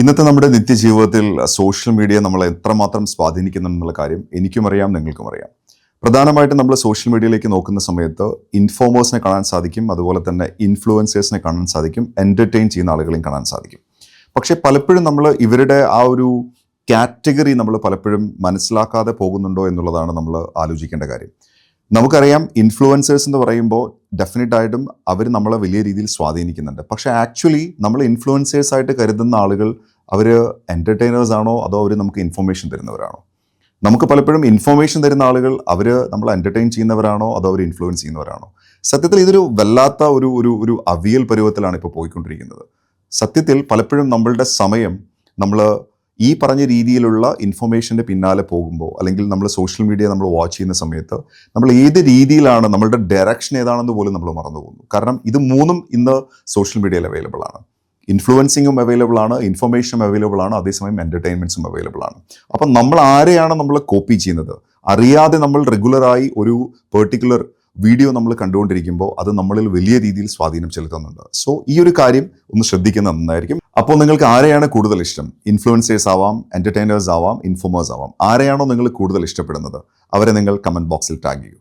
ഇന്നത്തെ നമ്മുടെ നിത്യജീവിതത്തിൽ സോഷ്യൽ മീഡിയ നമ്മളെ എത്രമാത്രം സ്വാധീനിക്കുന്നുണ്ടെന്നുള്ള കാര്യം എനിക്കും അറിയാം നിങ്ങൾക്കും അറിയാം. പ്രധാനമായിട്ടും നമ്മൾ സോഷ്യൽ മീഡിയയിലേക്ക് നോക്കുന്ന സമയത്ത് ഇൻഫോമേഴ്സിനെ കാണാൻ സാധിക്കും അതുപോലെ തന്നെ ഇൻഫ്ലുവൻസേഴ്സിനെ കാണാൻ സാധിക്കും എന്റർടൈൻ ചെയ്യുന്ന ആളുകളെയും കാണാൻ സാധിക്കും. പക്ഷേ പലപ്പോഴും നമ്മൾ ഇവരുടെ ആ ഒരു കാറ്റഗറി നമ്മൾ പലപ്പോഴും മനസ്സിലാക്കാതെ പോകുന്നുണ്ടോ എന്നുള്ളതാണ് നമ്മൾ ആലോചിക്കേണ്ട കാര്യം. നമുക്കറിയാം ഇൻഫ്ലുവൻസേഴ്സ് എന്ന് പറയുമ്പോൾ ഡെഫിനറ്റ് ആയിട്ടും അവർ നമ്മളെ വലിയ രീതിയിൽ സ്വാധീനിക്കുന്നുണ്ട്. പക്ഷേ ആക്ച്വലി നമ്മൾ ഇൻഫ്ലുവൻസേഴ്സ് ആയിട്ട് കരുതുന്ന ആളുകൾ അവർ എന്റർടൈനേഴ്സ് ആണോ അതോ അവർ നമുക്ക് ഇൻഫർമേഷൻ തരുന്നവരാണോ? നമുക്ക് പലപ്പോഴും ഇൻഫർമേഷൻ തരുന്ന ആളുകൾ അവർ നമ്മൾ എന്റർടൈൻ ചെയ്യുന്നവരാണോ അതോ അവർ ഇൻഫ്ലുവൻസ് ചെയ്യുന്നവരാണോ? സത്യത്തിൽ ഇതൊരു വല്ലാത്ത ഒരു ഒരു ഒരു അവിയൽ പരുവത്തിലാണ് ഇപ്പോൾ പോയിക്കൊണ്ടിരിക്കുന്നത്. സത്യത്തിൽ പലപ്പോഴും നമ്മളുടെ സമയം നമ്മൾ ഈ പറഞ്ഞ രീതിയിലുള്ള ഇൻഫർമേഷന്റെ പിന്നാലെ പോകുമ്പോൾ അല്ലെങ്കിൽ നമ്മൾ സോഷ്യൽ മീഡിയ നമ്മൾ വാച്ച് ചെയ്യുന്ന സമയത്ത് നമ്മൾ ഏത് രീതിയിലാണ് നമ്മളുടെ ഡയറക്ഷൻ ഏതാണെന്ന് പോലും നമ്മൾ മറന്നു പോകുന്നു കാരണം ഇത് മൂന്നും ഇന്ന് സോഷ്യൽ മീഡിയയിൽ അവൈലബിൾ ആണ്. ഇൻഫ്ലുവൻസിങ്ങും അവൈലബിൾ ആണ് ഇൻഫർമേഷനും അവൈലബിൾ ആണ് അതേസമയം എന്റർടൈൻമെന്റ്സും അവൈലബിൾ ആണ്. അപ്പം നമ്മൾ ആരെയാണ് നമ്മൾ കോപ്പി ചെയ്യുന്നത്? അറിയാതെ നമ്മൾ റെഗുലറായി ഒരു പെർട്ടിക്കുലർ വീഡിയോ നമ്മൾ കണ്ടുകൊണ്ടിരിക്കുമ്പോൾ അത് നമ്മളിൽ വലിയ രീതിയിൽ സ്വാധീനം ചെലുത്തുന്നുണ്ട്. സോ ഈ ഒരു കാര്യം ഒന്ന് ശ്രദ്ധിക്കുന്നത് നന്നായിരിക്കും. അപ്പോൾ നിങ്ങൾക്ക് ആരെയാണ് കൂടുതൽ ഇഷ്ടം? ഇൻഫ്ലുവൻസേഴ്സ് ആവാം എന്റർടൈനേഴ്സ് ആവാം ഇൻഫോമേഴ്സ് ആവാം. ആരെയാണോ നിങ്ങൾ കൂടുതൽ ഇഷ്ടപ്പെടുന്നത്? അവരെ നിങ്ങൾ കമന്റ് ബോക്സിൽ ടാഗ് ചെയ്യൂ.